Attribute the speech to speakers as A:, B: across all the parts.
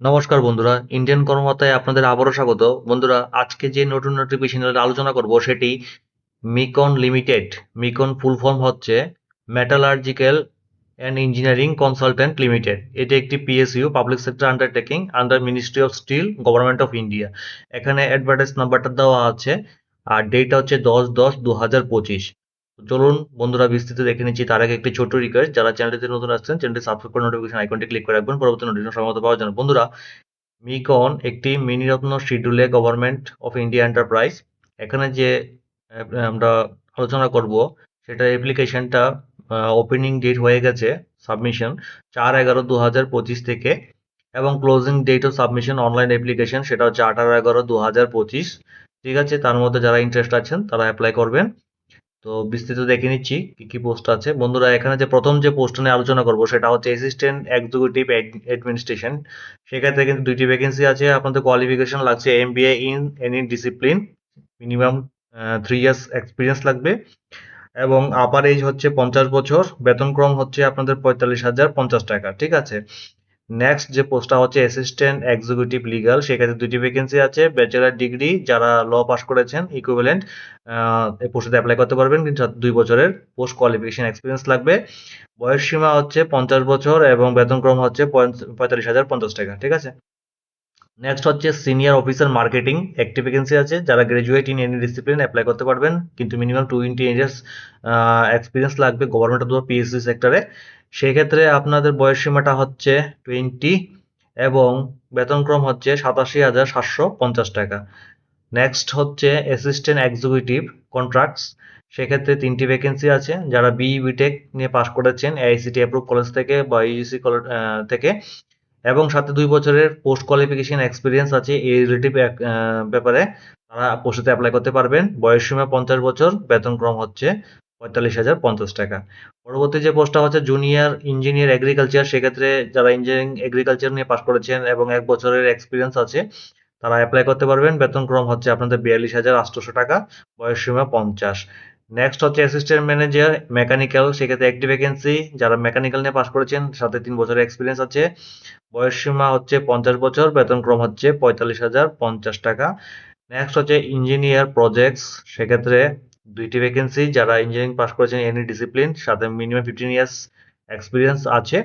A: নমস্কার বন্ধুরা ইন্ডিয়ান কর্মকর্তায় আপনাদের আবারও স্বাগত। বন্ধুরা, আজকে যে নতুন নোটিফিকেশনের আলোচনা করব সেটি MECON limited MECON full form হচ্ছে metallurgical and engineering consultant limited এটি একটি PSU public sector undertaking under ministry of steel government of India এখানে অ্যাডভার্টাইজ নাম্বারটা দেওয়া আছে, আর ডেটটা হচ্ছে দশ দশ দু হাজার পঁচিশ। চলুন, বন্ধুরা, বিস্তৃত দেখে নিচ্ছি তার আগে একটি ছোট রিকোয়েস্ট যারা চ্যানেলটিতে নতুন আসছেন চ্যানেলটি সাবস্ক্রাইব করে নোটিফিকেশন আইকনটি ক্লিক করে রাখবেন। পরবর্তী নোটিফিকেশন সময় মতো পাওয়ার জন্য। বন্ধুরা মিকন একটি মিনিরত্ন শিডিউলে গভর্নমেন্ট অফ ইন্ডিয়া এন্টারপ্রাইজ এখানে যে আমরা আলোচনা করব, সেটা অ্যাপ্লিকেশনটা ওপেনিং ডেট হয়ে গেছে সাবমিশন চার এগারো দু হাজার পঁচিশ থেকে। এবং closing date of submission online application সেটা হচ্ছে আঠারো এগারো দু হাজার পঁচিশ। ঠিক আছে, তার মধ্যে যারা ইন্টারেস্ট আছেন, তারা অ্যাপ্লাই করবেন। তো বিস্তৃত দেখে নিচ্ছি কি কি পোস্ট আছে। বন্ধুরা, এখানে যে প্রথম যে পোস্ট নিয়ে আলোচনা করব, সেটা হচ্ছে অ্যাসিস্ট্যান্ট এক্সিকিউটিভ অ্যাডমিনিস্ট্রেশন সেক্ষেত্রে কিন্তু দুইটি ভ্যাকেন্সি আছে। আপনাদের কোয়ালিফিকেশন লাগছে M B in any discipline minimum three years experience লাগবে। এবং আপার এজ হচ্ছে পঞ্চাশ বছর। বেতনক্রম হচ্ছে আপনাদের পঁয়তাল্লিশ হাজার পঞ্চাশ টাকা। ঠিক আছে? নেক্সট যে পোস্টটা হচ্ছে অ্যাসিস্ট্যান্ট এক্সিকিউটিভ লিগাল সেক্ষেত্রে দুটি ভ্যাকেন্সি আছে। ব্যাচেলার ডিগ্রি যারা ল পাস করেছেন ইকুইভ্যালেন্ট এই পোস্টে অ্যাপ্লাই করতে পারবেন। কিন্তু দুই বছরের পোস্ট কোয়ালিফিকেশন এক্সপিরিয়েন্স লাগবে। বয়স সীমা হচ্ছে পঞ্চাশ বছর এবং বেতনক্রম হচ্ছে পঁয়ত- পঁয়তাল্লিশ হাজার পঞ্চাশ টাকা, ঠিক আছে? নেক্সট হচ্ছে সিনিয়র অফিসার মার্কেটিং একটি ভ্যাকেন্সি আছে। যারা graduate in any discipline apply করতে পারবেন। কিন্তু মিনিমাম টোয়েন্টি ইয়ার্স এক্সপিরিয়েন্স লাগবে। গভর্নমেন্ট অথবা পিএসসি সেক্টরে সেক্ষেত্রে আপনাদের বয়স সীমাটা হচ্ছে টোয়েন্টি এবং বেতনক্রম হচ্ছে সাতাশি হাজার সাতশো পঞ্চাশ টাকা। নেক্সট হচ্ছে অ্যাসিস্ট্যান্ট এক্সিকিউটিভ কন্ট্রাক্টস সেক্ষেত্রে তিনটি ভ্যাকেন্সি আছে। যারা বি বিটেক নিয়ে পাশ করেছেন এআইসিটি অ্যাপ্রুভ কলেজ থেকে বা ইউজিসি থেকে। এবং সাথে দুই বছরের পোস্ট কোয়ালিফিকেশন এক্সপিরিয়েন্স আছে এই রিলেটিভ ব্যাপারে। তারা পোস্টে অ্যাপ্লাই করতে পারবেন। বয়স সীমা পঞ্চাশ বছর বেতনক্রম হচ্ছে পঁয়তাল্লিশ হাজার পঞ্চাশ টাকা। পরবর্তী যে পোস্টটা হচ্ছে জুনিয়র ইঞ্জিনিয়ার এগ্রিকালচার সেক্ষেত্রে যারা ইঞ্জিনিয়ারিং এগ্রিকালচার নিয়ে পাশ করেছেন এবং এক বছরের এক্সপিরিয়েন্স আছে, তারা অ্যাপ্লাই করতে পারবেন। বেতনক্রম হচ্ছে আপনাদের বিয়াল্লিশ হাজার আটশোশো টাকা, বয়স সীমা পঞ্চাশ। নেক্সট হচ্ছে অ্যাসিস্ট্যান্ট ম্যানেজার মেকানিক্যাল সেক্ষেত্রে একটি ভ্যাকেন্সি যারা মেকানিক্যাল নিয়ে পাশ করেছেন, সাথে তিন বছরের এক্সপিরিয়েন্স আছে, বয়স সীমা হচ্ছে পঞ্চাশ বছর বেতনক্রম হচ্ছে পঁয়তাল্লিশ হাজার পঞ্চাশ টাকা। নেক্সট হচ্ছে ইঞ্জিনিয়ার প্রজেক্টস সেক্ষেত্রে দুইটি ভ্যাকেন্সি যারা ইঞ্জিনিয়ারিং পাস করেছেন এনি ডিসিপ্লিন সাথে মিনিমাম ফিফটিন ইয়ার্স এক্সপিরিয়েন্স আছে,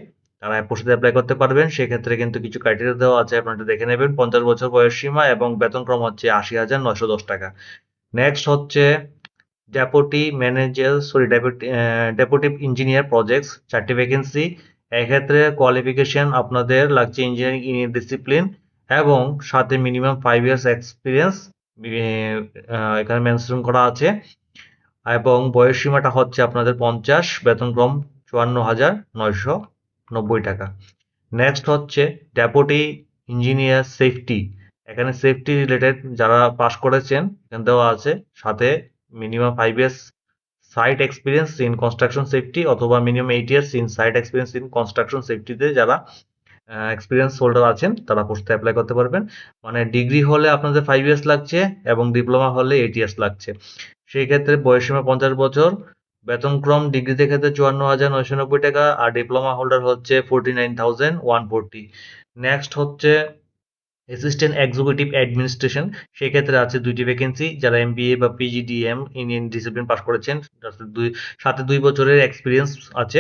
A: তারা পোস্টে অ্যাপ্লাই করতে পারবেন। সেক্ষেত্রে কিন্তু কিছু ক্রাইটেরিয়া দেওয়া আছে, আপনারা দেখে নেবেন। পঞ্চাশ বছর বয়স সীমা এবং বেতন বেতনক্রম হচ্ছে আশি হাজার নশো দশ টাকা। নেক্সট হচ্ছে deputy manager sorry deputy deputy engineer projects চারটি ভ্যাকেন্সি এক্ষেত্রে কোয়ালিফিকেশন আপনাদের লাগছে ইঞ্জিনিয়ারিং ইন ডিসিপ্লিন এবং সাথে মিনিমাম ফাইভ ইয়ার্স এক্সপিরিয়েন্স এখানে মেনশন করা আছে। এবং বয়স সীমাটা হচ্ছে আপনাদের পঞ্চাশ বেতনক্রম চুয়ান্ন হাজার নয়শো নব্বই টাকা। নেক্সট হচ্ছে ডেপুটি ইঞ্জিনিয়ার সেফটি এখানে সেফটি রিলেটেড যারা পাস করেছেন দেওয়া আছে, সাথে minimum five years site experience in construction safety অথবা minimum eight years in site experience in construction সেফটিতে যারা এক্সপিরিয়েন্স হোল্ডার আছেন, তারা পোস্টে অ্যাপ্লাই করতে পারবেন। মানে ডিগ্রি হলে আপনাদের ফাইভ ইয়ার্স লাগছে এবং ডিপ্লোমা হলে এইট ইয়ার্স লাগছে। সেই ক্ষেত্রে বয়সীমা পঞ্চাশ বছর। বেতনক্রম ডিগ্রিতে ক্ষেত্রে চুয়ান্ন হাজার নয়শো নব্বই টাকা আর ডিপ্লোমা হোল্ডার হচ্ছে forty nine thousand one forty next হচ্ছে অ্যাসিস্ট্যান্ট এক্সিকিউটিভ অ্যাডমিনিস্ট্রেশন সেক্ষেত্রে আছে দুইটি ভ্যাকেন্সি যারা এমবিএ বা পিজিডিএম ইন ডিসিপ্লিন পাস করেছেন। দুই, সাথে দুই বছরের এক্সপিরিয়েন্স আছে।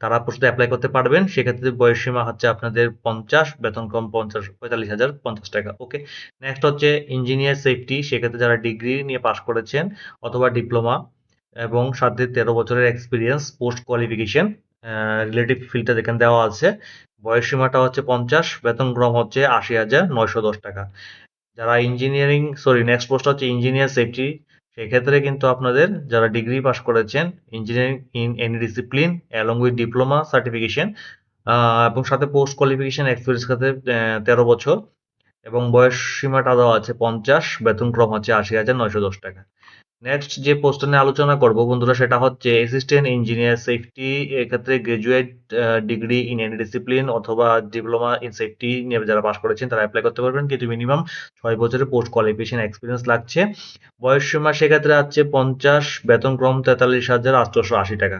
A: তারা পোস্টে অ্যাপ্লাই করতে পারবেন। সেক্ষেত্রে বয়স সীমা হচ্ছে আপনাদের পঞ্চাশ, বেতন কম পঞ্চাশ, পঁয়তাল্লিশ হাজার পঞ্চাশ টাকা ওকে নেক্সট হচ্ছে ইঞ্জিনিয়ার সেফটি সেক্ষেত্রে যারা ডিগ্রি নিয়ে পাশ করেছেন অথবা ডিপ্লোমা এবং সাথে তেরো বছরের এক্সপিরিয়েন্স পোস্ট কোয়ালিফিকেশন রিলেটিভ ফিল্ডটা যেখানে দেওয়া আছে বয়স সীমাটা হচ্ছে পঞ্চাশ, বেতন ক্রম হচ্ছে আশি হাজার নয়শো দশ টাকা। যারা ইঞ্জিনিয়ারিং সরি নেক্সট পোস্ট হচ্ছে ইঞ্জিনিয়ার সেফটি সেক্ষেত্রে কিন্তু আপনাদের যারা ডিগ্রি পাস করেছেন engineering in any discipline along with diploma certification এবং সাথে পোস্ট কোয়ালিফিকেশন এক্সপিরিয়েন্স খাতে তেরো বছর এবং বয়স সীমাটা দেওয়া আছে পঞ্চাশ, বেতন ক্রম হচ্ছে আশি হাজার নয়শো দশ টাকা। নেক্সট যে পোস্ট নিয়ে আলোচনা করব বন্ধুরা, সেটা হচ্ছে অ্যাসিস্ট্যান্ট ইঞ্জিনিয়ার সেফটি এক্ষেত্রে graduate degree in any discipline অথবা ডিপ্লোমা ইন সেফটি নিয়ে যারা পাস করেছেন তারা অ্যাপ্লাই করতে পারবেন। কিন্তু মিনিমাম ছয় বছরের পোস্ট কোয়ালিফিকেশন এক্সপিরিয়েন্স লাগছে। বয়স সীমা সেক্ষেত্রে আছে পঞ্চাশ বেতনক্রম তেতাল্লিশ হাজার আটশো আশি টাকা।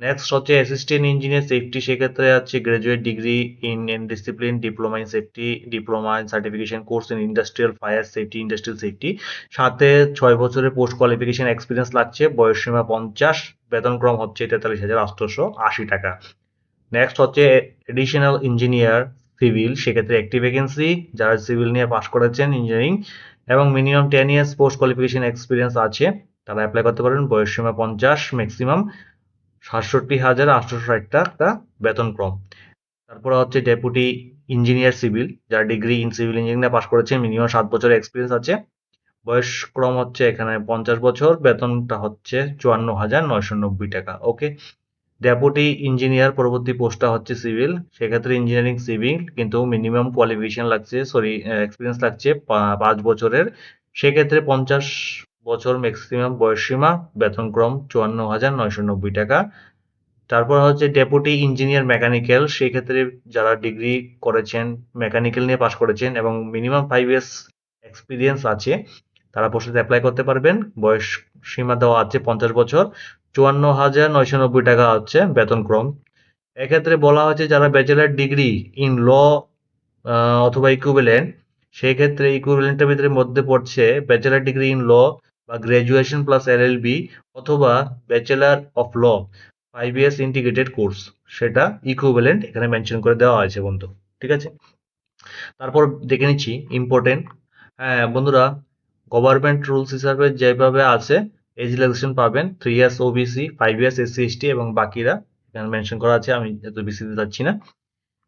A: নেক্সট হচ্ছে অ্যাসিস্ট্যান্ট ইঞ্জিনিয়ার সেফটি সেক্ষেত্রে আছে graduate degree in any discipline diploma in safety diploma in certification course in industrial fire safety industrial safety সাথে ছয় বছরের পোস্ট কোয়ালিফিকেশন এক্সপিরিয়েন্স লাগছে বয়সসীমা পঞ্চাশ বেতনক্রম হচ্ছে তেতাল্লিশ হাজার আটশোশো আশি টাকা। নেক্সট হচ্ছে এডিশনাল ইঞ্জিনিয়ার সিভিল সেক্ষেত্রে একটি ভ্যাকেন্সি যারা সিভিল নিয়ে পাশ করেছেন ইঞ্জিনিয়ারিং এবং minimum ten years post qualification experience আছে, তারা অ্যাপ্লাই করতে পারেন বয়সসীমা পঞ্চাশ ম্যাক্সিমাম সাতষট্টি হাজার আটশোশো ষাট টাকা বেতনক্রম তারপরে হচ্ছে ডেপুটি ইঞ্জিনিয়ার সিভিল, যারা degree in civil engineering pass করেছে, মিনিমাম সাত বছর এক্সপিরিয়েন্স আছে। বয়সক্রম হচ্ছে এখানে পঞ্চাশ বছর, বেতনটা হচ্ছে চুয়ান্ন হাজার নয়শো নব্বই টাকা ওকে ডেপুটি ইঞ্জিনিয়ার পরবর্তী পোস্টটা হচ্ছে সিভিল, সেক্ষেত্রে ইঞ্জিনিয়ারিং সিভিল, কিন্তু মিনিমাম কোয়ালিফিকেশন লাগছে সরি এক্সপিরিয়েন্স লাগছে পাঁচ বছরের। সেক্ষেত্রে পঞ্চাশ বছর ম্যাক্সিমাম বয়সসীমা, বেতনক্রম চুয়ান্ন হাজার নয়শো নব্বই টাকা। তারপর হচ্ছে ডেপুটি ইঞ্জিনিয়ার মেকানিক্যাল সেই ক্ষেত্রে যারা ডিগ্রি করেছেন মেকানিক্যাল নিয়ে পাশ করেছেন এবং মিনিমাম ফাইভ ইয়ার্স এক্সপিরিয়েন্স আছে, তারা পোস্টে অ্যাপ্লাই করতে পারবেন। বয়স সীমা দেওয়া আছে পঞ্চাশ বছর, চুয়ান্ন হাজার নয়শো নব্বই টাকা হচ্ছে বেতনক্রম। এক্ষেত্রে বলা হচ্ছে যারা ব্যাচেলার ডিগ্রি ইন ল অথবা ইকুইভ্যালেন্ট সেই ক্ষেত্রে ইকুইভ্যালেন্টের ভিতরে মধ্যে পড়ছে ব্যাচেলার ডিগ্রি ইন ল বা গ্র্যাজুয়েশন প্লাস এলএলবি অথবা bachelor of law five years integrated course সেটা ইকুইভ্যালেন্ট এখানে মেনশন করে দেওয়া হয়েছে বন্ধু, ঠিক আছে? তারপর দেখে নিচ্ছি ইম্পর্টেন্ট হ্যাঁ বন্ধুরা গভর্নমেন্ট রুলস হিসাবে যেভাবে আছে এজ রিল্যাক্সেশন পাবেন three years OBC five years SC ST এবং বাকিরা, এখানে মেনশন করা আছে, আমি এত বেশি দিতে যাচ্ছি না।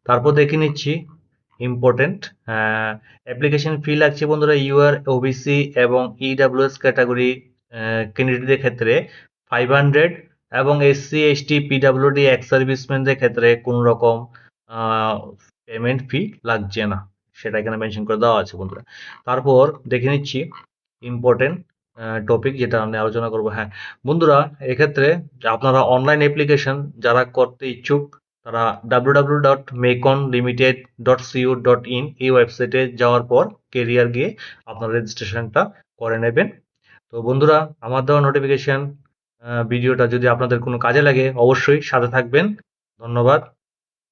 A: তারপর দেখে নিচ্ছি ইম্পর্টেন্ট অ্যাপ্লিকেশন ফি লাগছে বন্ধুরা ইউআর ওবিসি এবং ইডাব্লিউএস ক্যাটাগরি ক্যান্ডিডেটদের ক্ষেত্রে ফাইভ হান্ড্রেড এবং এসসি এসটি পিডাব্লিউডি এক্স সার্ভিসম্যানদের ক্ষেত্রে কোনো রকম পেমেন্ট ফি লাগছে না। সেটা এখানে মেনশন করে দেওয়া আছে বন্ধুরা। তারপর দেখে নিচ্ছি ইম্পর্টেন্ট টপিক যেটা আমি আলোচনা করব। হ্যাঁ বন্ধুরা, এক্ষেত্রে আপনারা অনলাইন অ্যাপ্লিকেশন যারা করতে ইচ্ছুক তারা W dot MECON limited dot co dot in এই ওয়েবসাইটে যাওয়ার পর কেরিয়ার গিয়ে আপনার রেজিস্ট্রেশনটা করে নেবেন। তো বন্ধুরা, আমার দেওয়া নোটিফিকেশান ভিডিওটা যদি আপনাদের কোনো কাজে লাগে, অবশ্যই সাথে থাকবেন। ধন্যবাদ।